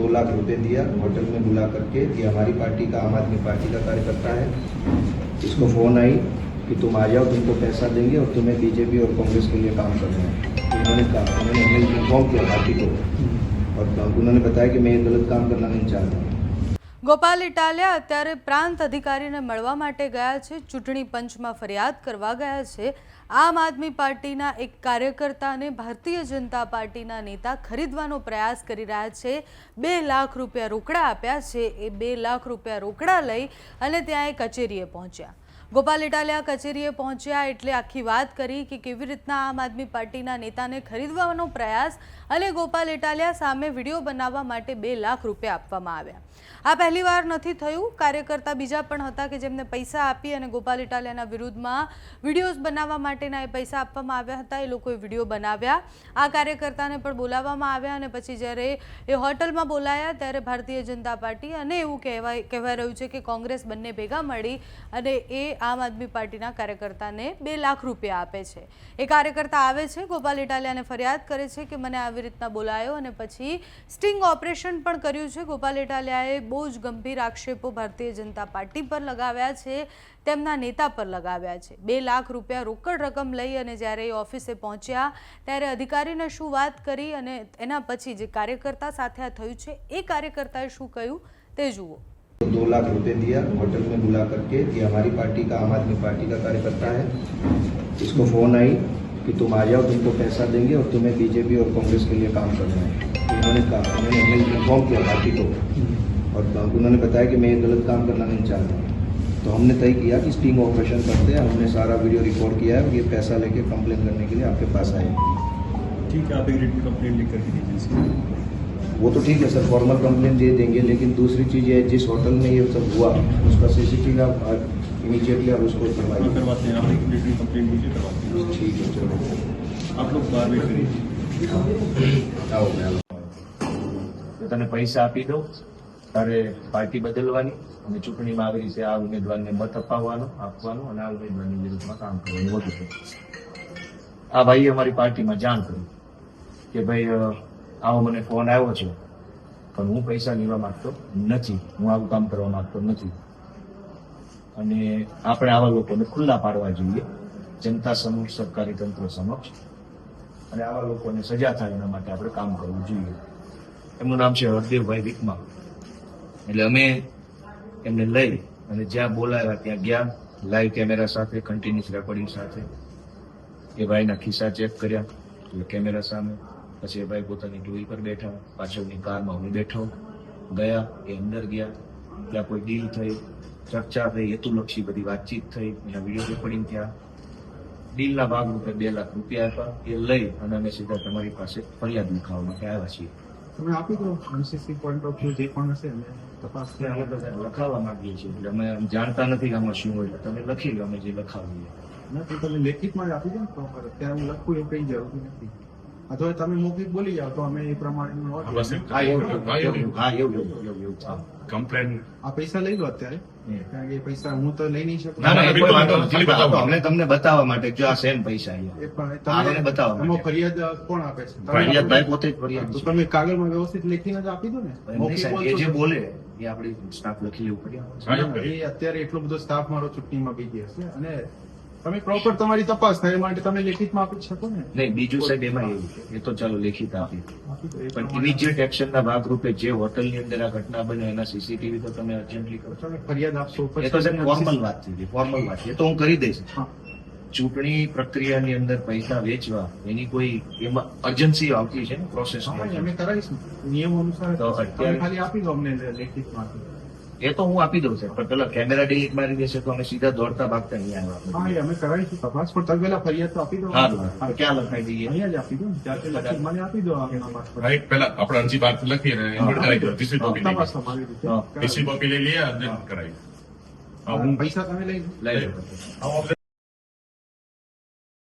दो लाख रुपए दिया, होटल में बुला करके कि हमारी पार्टी का, आम आदमी पार्टी का कार्यकर्ता है। इसको फ़ोन आई कि तुम आ जाओ, तुमको पैसा देंगे और तुम्हें बीजेपी और कांग्रेस के लिए काम करना है। उन्होंने कहा, उन्होंने इन्फॉर्म किया पार्टी को। और उन्होंने बताया कि मैं ये गलत काम करना नहीं चाहता। ગોપાલ ઇટાલિયા અત્યારે પ્રાંત અધિકારીને મળવા માટે ગયા છે. ચૂંટણી પંચમાં ફરિયાદ કરવા ગયા છે. આમ આદમી પાર્ટીના એક કાર્યકર્તાને ભારતીય જનતા પાર્ટીના નેતા ખરીદવાનો પ્રયાસ કરી રહ્યા છે. બે લાખ રૂપિયા રોકડા આપ્યા છે. એ બે લાખ રૂપિયા રોકડા લઈ અને ત્યાં એ કચેરીએ પહોંચ્યા. ગોપાલ ઇટાલિયા કચેરીએ પહોંચ્યા એટલે આખી વાત કરી કે કેવી રીતના આમ આદમી પાર્ટીના નેતાને ખરીદવાનો પ્રયાસ અને ગોપાલ ઇટાલિયા સામે વીડિયો બનાવવા માટે બે લાખ રૂપિયા આપવામાં આવ્યા. આ પહેલી વાર નથી થયું. કાર્યકર્તા બીજા પણ હતા કે જેમને પૈસા આપી અને ગોપાલ ઇટાલિયાના વિરુદ્ધમાં વિડીયોઝ બનાવવા માટેના એ પૈસા આપવામાં આવ્યા હતા. એ લોકોએ વીડિયો બનાવ્યા. આ કાર્યકર્તાને પણ બોલાવવામાં આવ્યા અને પછી જ્યારે એ હોટલમાં બોલાયા ત્યારે ભારતીય જનતા પાર્ટી અને એવું કહેવાય કહેવાય રહ્યું છે કે કોંગ્રેસ બંને ભેગા મળી અને એ આમ આદમી પાર્ટીના કાર્યકર્તાને બે લાખ રૂપિયા આપે છે. એ કાર્યકર્તા આવે છે, ગોપાલ ઇટાલિયાને ફરિયાદ કરે છે કે મને આવી રીતના બોલાયો અને પછી સ્ટિંગ ઓપરેશન પણ કર્યું છે. ગોપાલ ઇટાલિયાએ બહુ જ ગંભીર આક્ષેપો ભારતીય જનતા પાર્ટી પર લગાવ્યા છે, તેમના નેતા પર લગાવ્યા છે. બે લાખ રૂપિયા રોકડ રકમ લઈ અને જ્યારે એ ઓફિસે પહોંચ્યા, ત્યારે અધિકારીને શું વાત કરી અને એના પછી જે કાર્યકર્તા સાથે આ થયું છે, એ કાર્યકર્તાએ શું કહ્યું તે જુઓ. दो लाख रुपए दिया, होटल में बुला करके कि हमारी पार्टी का, आम आदमी पार्टी का कार्यकर्ता है। इसको फ़ोन आई कि तुम आ जाओ, तुमको पैसा देंगे और तुम्हें बीजेपी और कांग्रेस के लिए काम करना है। तो इन्होंने कहा, उन्होंने हमें इन्फॉर्म किया पार्टी को। और उन्होंने बताया कि मैं ये गलत काम करना नहीं चाहता तो हमने तय किया कि स्टिंग ऑपरेशन करते हैं। हमने सारा वीडियो रिकॉर्ड किया है ये पैसा लेके कंप्लेन करने के लिए आपके पास आए ठीक है, आप एक रिटन कंप्लेंट लिख करके दीजिए। वो तो ठीक है सर फॉर्मल कंप्लेन दे देंगे लेकिन दूसरी चीज़ ये है, जिस होटल में ये सब हुआ उसका सीसीटीवी आप इमीडिएटली आप उसको हाँ, करवाइए करवाते हैं आप एक रिटन कंप्लेंट दीजिए करवाते हैं ठीक है चलो आप लोग बाहर वेट करिए आओ मैं તો તને પૈસા આપી દઉં તારે પાર્ટી બદલવાની અને ચૂંટણીમાં આવી રીતે આ ઉમેદવારને મત અપાવવાનો આપવાનો અને આ ઉમેદવારની વિરુદ્ધમાં કામ કરવાનું વગેરે આ ભાઈએ અમારી પાર્ટીમાં જાણ કરી કે ભાઈ અ, આવો મને ફોન આવ્યો છે. પણ હું પૈસા લેવા માંગતો નથી. હું આવું કામ કરવા માંગતો નથી. અને આપણે આવા લોકોને ખુલ્લા પાડવા જોઈએ. જનતા સમક્ષ, સરકારી તંત્ર સમક્ષ. અને આવા લોકોને સજા થાય એના માટે આપણે કામ કરવું જોઈએ. એમનું નામ છે હરદેવભાઈ વિકમા એટલે અમે એમને લઈ અને જ્યાં બોલાવ્યા ત્યાં ગયા. લાઈવ કેમેરા સાથે કન્ટિન્યુઅસ રેકોર્ડિંગ સાથે. એ ભાઈના ખિસ્સા ચેક કર્યા. એટલે કેમેરા સામે. પછી ભાઈ પોતાની ટોઈ પર બેઠા પાછળની કારમાં હું બેઠો. ગયા એ અંદર ગયા. ત્યાં કોઈ ડીલ થઈ ચર્ચા થઈ હેતુલક્ષી બધી વાતચીત થઈ. એના વીડિયો રેકોર્ડિંગ થયા. ડીલના ભાગરૂપે બે લાખ રૂપિયા આપ્યા. એ લઈ અને અમે સીધા તમારી પાસે ફરિયાદ લખાવવા માટે આવ્યા છીએ. તમે આપી દો એમસીસી પોઈન્ટ ઓફ વ્યૂ જે પણ હશે તપાસ લખાવવા માંગીએ છીએ. એટલે અમે જાણતા નથી કે આમાં શું હોય. તમે લખી લો અમે જે લખાવીએ. ના તો તમે લેખિતમાં જ આપી દો ને અત્યારે હું લખું એ કઈ જરૂરી નથી. અથવા તમે મૌખિક બોલી જાઓ તો અમે એ પ્રમાણે. કમ્પ્લેન આ પૈસા લઈ લો અત્યારે કારણ કે એ પૈસા હું તો લઈ નહીં શકું અમને તમને બતાવવા માટે જો આ સેમ પૈસા અહીંયા. એ પણ આ મને તમે બતાવો એમાં ફરિયાદ કોણ આપે છે? ફરિયાદ ભાઈ પોતે જ ફરિયાદ તો તમે કાગળમાં વ્યવસ્થિત લખીને જ આપી દો ને. એ જે બોલે એ આપણે સ્ટાફ લખી લેવું પડે. અત્યારે એટલો બધો સ્ટાફ મારો ચૂંટણીમાં ગયો છે અને તમે પ્રોપર તમારી તપાસ થાય માટે તમે લેખિતમાં આપી શકો ને? નહીં બીજું સાહેબ એમાં એવું છે. એ તો ચાલો લેખિત આપી પણ ઇમિડિયેટ એક્શનના ભાગરૂપે જે હોટલની અંદર આ ઘટના બને એના સીસીટીવી તો તમે અર્જન્ટલી કરો. તમે ફરિયાદ આપશો એ તો સાહેબ ફોર્મલ વાત થઈ ફોર્મલ વાત એ તો હું કરી દઈશ. ચૂંટણી પ્રક્રિયાની અંદર પૈસા વેચવા એની કોઈ એમાં અર્જન્સી આવતી છે ને પ્રોસેસ નિયમ અનુસાર તો અત્યારે- ખાલી આપી દો અમને લેખિતમાં એ તો હું આપી દઉં છું. પણ પેલા કેમેરા ડિલીટ મારી દેશે તો અમે સીધા દોડતા ભાગતા અહીંયા હા આવ્યા એ અમે કરાવીશું તપાસ પણ તમે પેલા ફરિયાદ તો આપી દો. સારું તો ક્યાં લખાઈ દઈએ? અહીંયા જ આપી દો ને. ત્યાંથી લખી મને આપી દો એના માટે. રાઈટ પેલા આપણે અરજી બહાર લખીએ ને ઇન્વર્ટ કરાવી દો. ટીસી કોપી લઈ તપાસ તમારી રીતે. હા. ટીસી કોપી લઈ લઈએ અને કરાવી હા, હું પૈસા તમે લઈ લો. લઈ લો હા,